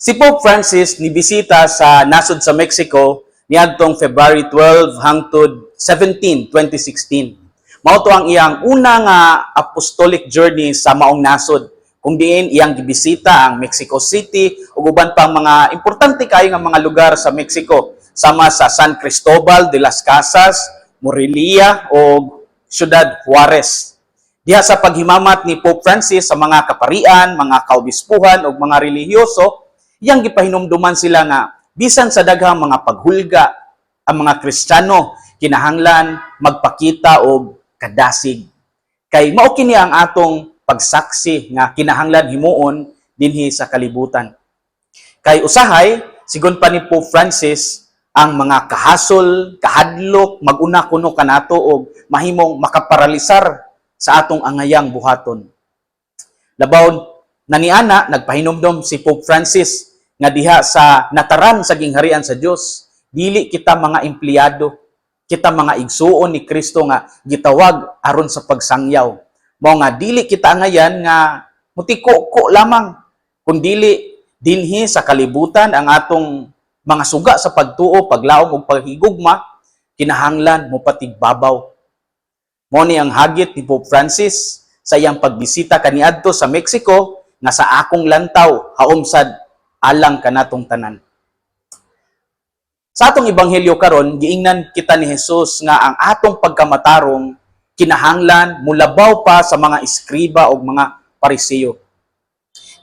Si Pope Francis nibisita sa nasod sa Mexico niadtong February 12 hangtod 17, 2016. Mao to ang iyang una nga apostolic journey sa maong nasod kung diin iyang gibisita ang Mexico City ug uban pang mga importante kayo nga mga lugar sa Mexico sama sa San Cristobal de las Casas, Morelia o Ciudad Juarez. Diha sa paghimamat ni Pope Francis sa mga kaparian, mga kaobispuhan ug mga relihiyoso, iyang gipahinumduman sila nga bisan sa daghang mga paghulga ang mga Kristiyano kinahanglan magpakita og kadasig. Kay mao kini ang atong pagsaksi nga kinahanglan himuon dinhi sa kalibutan. Kay usahay sigon pa ni Pope Francis ang mga kahasol, kahadlok, maguna kuno kanato og mahimong makaparalisar sa atong angayang buhaton. Labaw naniana nagpahinumdom si Pope Francis nga diha sa nataran sa gingharian sa Dios dili kita mga empleyado kita mga igsuon ni Kristo nga gitawag aron sa pagsangyaw. Mao nga dili kita ngayan nga mutiko-ko lamang kundili dinhi sa kalibutan ang atong mga suga sa pagtuo paglaom ug paghigugma kinahanglan mo patigbabaw. Mao ni ang hagit ni Pope Francis sa iyang pagbisita kaniadto sa Mexico nga sa akong lantaw haumsad alang kanatong tanan. Sa atong ebanghelyo karon giingnan kita ni Jesus nga ang atong pagkamatarong kinahanglan mulabaw pa sa mga iskriba o mga pariseyo.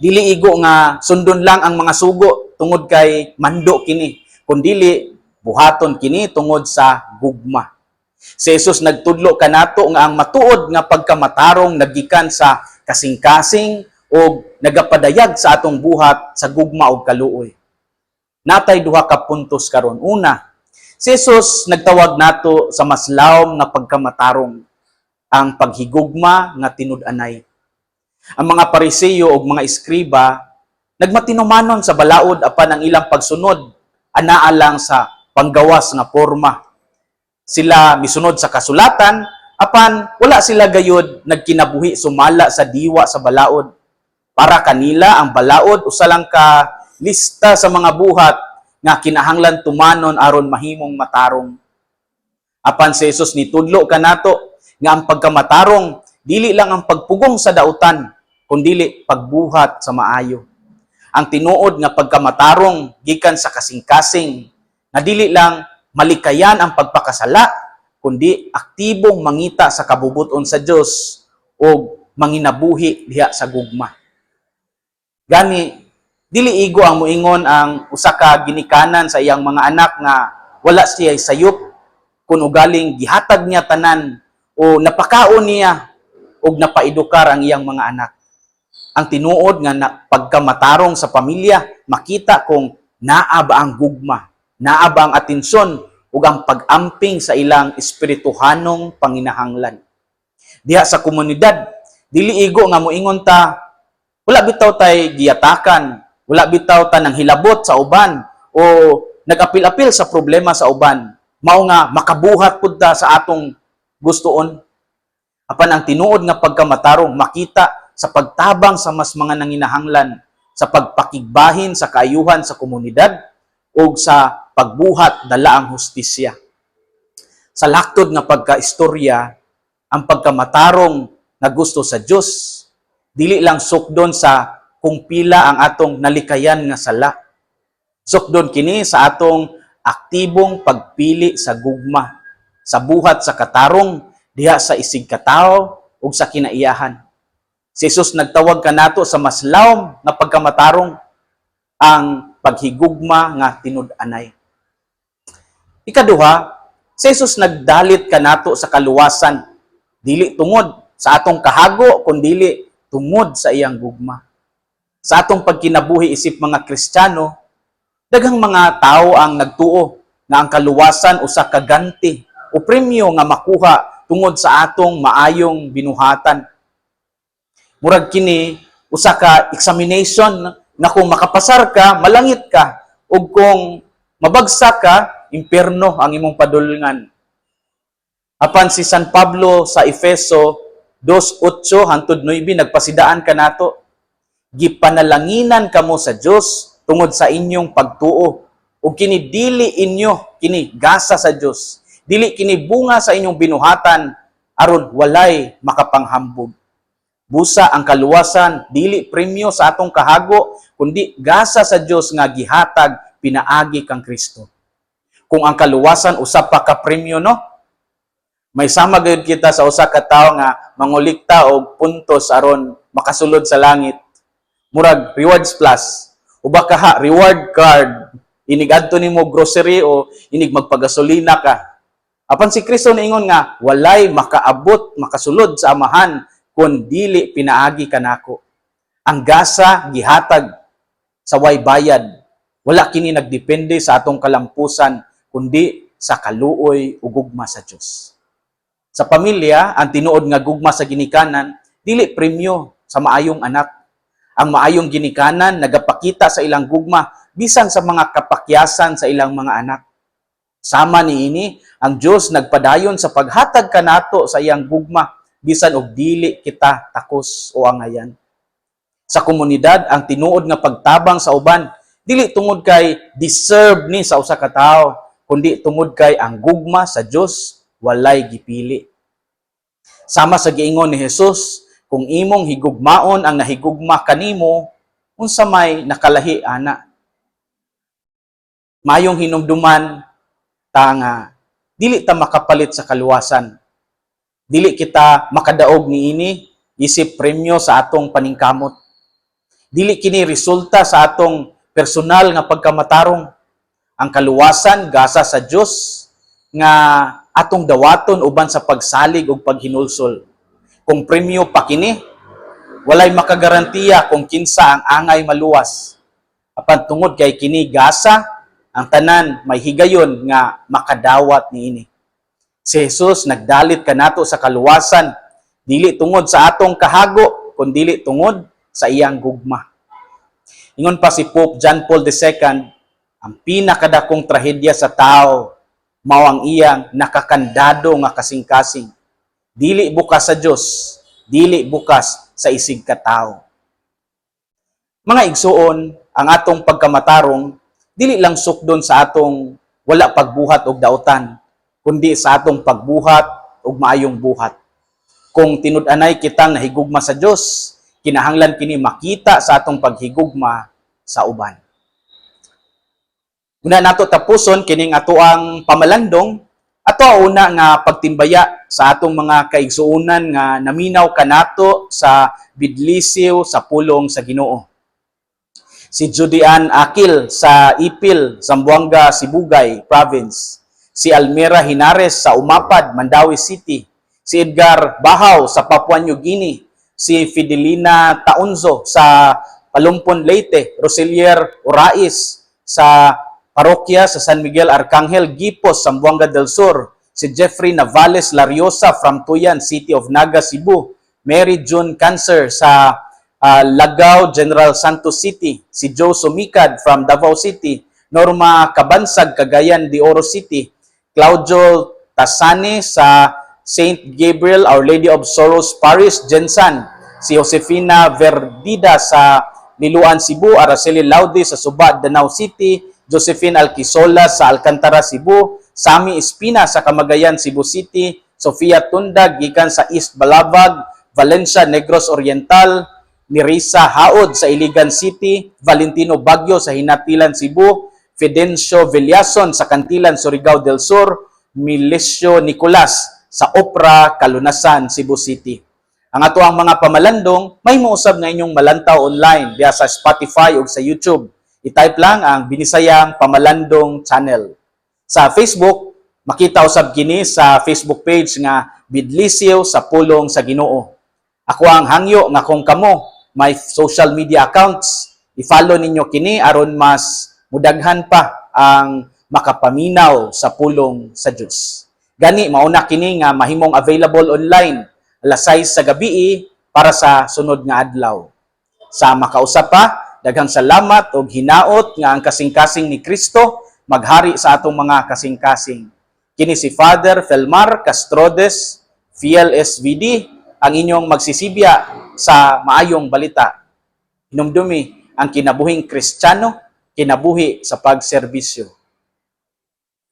Dili igo nga sundon lang ang mga sugo tungod kay mando kini, kundili buhaton kini tungod sa gugma. Si Jesus nagtudlo kanato nga ang matuod nga pagkamatarong nagikan sa kasing-kasing o nagapadayag sa atong buhat sa gugma o kaluoy. Natay duha ka puntos karon. Una, si Jesus nagtawag nato sa mas lawom nga pagkamatarong ang paghigugma nga tinud-anay. Ang mga pariseyo o mga iskriba nagmatinumanon sa balaod apan ang ilang pagsunod anaa lang sa panggawas nga porma sila misunod sa kasulatan apan wala sila gayud nagkinabuhi sumala sa diwa sa balaod para kanila ang balaod. Usa lang ka lista sa mga buhat nga kinahanglan tumanon aron mahimong matarong. Apan si Jesus nitudlo kanato nga ang pagkamatarong dili lang ang pagpugong sa dautan kundili pagbuhat sa maayo. Ang tinuod nga pagkamatarong gikan sa kasing-kasing na dili lang malikayan ang pagpakasala, kundi aktibong mangita sa kabubuton sa Dios o manginabuhi diha sa gugma. Gani, dili igo ang muingon ang usa ka ginikanan sa iyang mga anak nga wala siya sayop kun ugaling gihatag niya tanan o napakaon niya og napaedukar ang iyang mga anak. Ang tinuod nga pagkamatarong sa pamilya, makita kung naa ba ang gugma, naa ba ang atensyon ug ang pag-amping sa ilang espirituhanong panginahanglan. Diha sa komunidad, dili igo nga moingon ta wala bitaw tay giyatakan, wala bitaw ta nang hilabot sa uban o nagapil-apil sa problema sa uban. Mao nga makabuhat pud ta sa atong gustoon. Apan ang tinuod nga pagkamatarong makita sa pagtabang sa mas mga nanginahanglan, sa pagpakigbahin sa kaayuhan sa komunidad o sa pagbuhat dala ang hustisya. Sa laktod nga pagkaistorya, ang pagkamatarong na gusto sa Dios dili lang sukdon sa kung pila ang atong nalikayan nga sala. Sukdon kini sa atong aktibong pagpili sa gugma, sa buhat sa katarong, diha sa isig katao ug sa kinaiyahan. Si Jesus nagtawag kanato sa mas lawom nga pagkamatarong ang paghigugma nga tinud-anay. Ikaduha, si Jesus nagdalit kanato sa kaluwasan, dili tungod sa atong kahago, kundili tungod sa iyang gugma. Sa atong pagkinabuhi isip mga Kristiyano, daghang mga tao ang nagtuo nga ang kaluwasan usa ka ganti o premyo nga makuha tungod sa atong maayong binuhatan. Murag kini usa ka examination nga kung makapasar ka, malangit ka, ug kung mabagsak ka, impierno ang imong padulngan. Apan si San Pablo sa Efeso 2:8 hangtod 9 nagpasidaan kanato gipanalanginan kamo sa Dios tungod sa inyong pagtuo. Ug kini dili inyo kini gasa sa Dios dili kini bunga sa inyong binuhatan aron walay makapanghambog. Busa ang kaluwasan dili premyo sa atong kahago kundi gasa sa Dios nga gihatag pinaagi kang Kristo. Kung ang kaluwasan usab pa ka premyo no may sama gayud kita sa usa ka tawo nga mangulikta og puntos aron makasulod sa langit. Murag rewards plus. Uba ka ha reward card. Inig adto nimo grocery o inig magpagasolina ka. Apan si Kristo niingon nga walay makaabot makasulod sa amahan kun dili pinaagi kanako ang gasa gihatag sa way bayad. Wala kini nagdepende sa atong kalampusan kundi sa kaluoy ug gugma sa Dios sa pamilya ang tinuod nga gugma sa ginikanan dili premyo sa maayong anak ang maayong ginikanan nagapakita sa ilang gugma bisan sa mga kapakyasan sa ilang mga anak. Sama niini ang Dios nagpadayon sa paghatag kanato sa iyang gugma bisan og dili kita takos o angayan. Sa komunidad ang tinuod nga pagtabang sa uban dili tungod kay deserve ni sa usa ka tawo kundi tungod kay ang gugma sa Dios walay gipili. Sama sa giingon ni Jesus, kung imong higugmaon ang nahigugma kanimo, unsa may nakalahi ana. Mayong hinumduman tanga dili ta makapalit sa kaluwasan. Dili kita makadaog niini isip premyo sa atong paningkamot. Dili kini resulta sa atong personal nga pagkamatarong. Ang kaluwasan gasa sa Dios nga atong dawaton uban sa pagsalig ug paghinulsol kung premyo pa kini, walay makagarantiya kung kinsa ang angay maluwas. Apan tungod kay kini gasa, ang tanan may higayon nga makadawat niini. Si Jesus nagdalit kanato sa kaluwasan, dili tungod sa atong kahago, kundi tungod sa iyang gugma. Ingon pa si Pope John Paul II, ang pinakadakong trahedya sa tao mao ang iyang nakakandado nga kasing-kasing dili bukas sa Dios, dili bukas sa isig katao. Mga igsuon, ang atong pagkamatarong dili lang sukdon sa atong wala pagbuhat og dautan, kundi sa atong pagbuhat og maayong buhat. Kung tinud-anay kitang nahigugma sa Dios, kinahanglan kini makita sa atong paghigugma sa uban. Una nato tapuson kining atoang pamalandong ato una nga pagtimbaya sa atong mga kaigsuunan nga naminaw kanato sa bidlisiw sa pulong sa Ginoo. Si Judian Akil sa Ipil, Zamboanga, Sibugay Province. Si Almira Hinares sa Umapad, Mandawi City. Si Edgar Bahaw sa Papua New Guinea. Si Fidelina Taunzo sa Palumpon Leyte. Roselier Orais sa parokya sa San Miguel Arcangel, Gipos, Zamboanga del Sur, si Jeffrey Navales Lariosa from Tuyan, City of Naga, Cebu, Mary June Cancer sa uh, Lagaw, General Santos City, si Joe Sumikad from Davao City, Norma Kabansag, Cagayan de Oro City, Claudio Tasani sa St. Gabriel, Our Lady of Sorrows Parish, Jensan, si Josefina Verdida sa Niluan, Cebu, Araceli Laude sa Suba, Danau City, Josephine Alquisola sa Alcantara, Cebu, Sami Espina sa Camagayan, Cebu City, Sofia Tundag gikan sa East Balabag, Valencia Negros Oriental, Mirisa Haod sa Iligan City, Valentino Bagyo sa Hinatilan, Cebu, Fidencio Villason sa Cantilan, Surigao del Sur, Milisio Nicolas sa Opera, Kalunasan, Cebu City. Ang ato ang mga pamalandong, may muusab nga inyong malantaw online diya sa Spotify o sa YouTube i-type lang ang Binisayang Pamalandong Channel. Sa Facebook, makita usab kini sa Facebook page nga Bidlisiw sa Pulong sa Ginoo. Ako ang hangyo nga kung kamo may social media accounts, i-follow ninyo kini aron mas mudaghan pa ang makapaminaw sa pulong sa Dios. Gani mauna kini nga mahimong available online alas 6 sa gabi para sa sunod nga adlaw. Sa makausap pa, Daghang salamat og hinaot nga ang kasing-kasing ni Kristo maghari sa atong mga kasing-kasing. Kini si Father Felmar Castrodes, FLSVD, ang inyong magsisibya sa maayong balita. Hinumdumi ang kinabuhing Kristiyano kinabuhi sa pagserbisyo.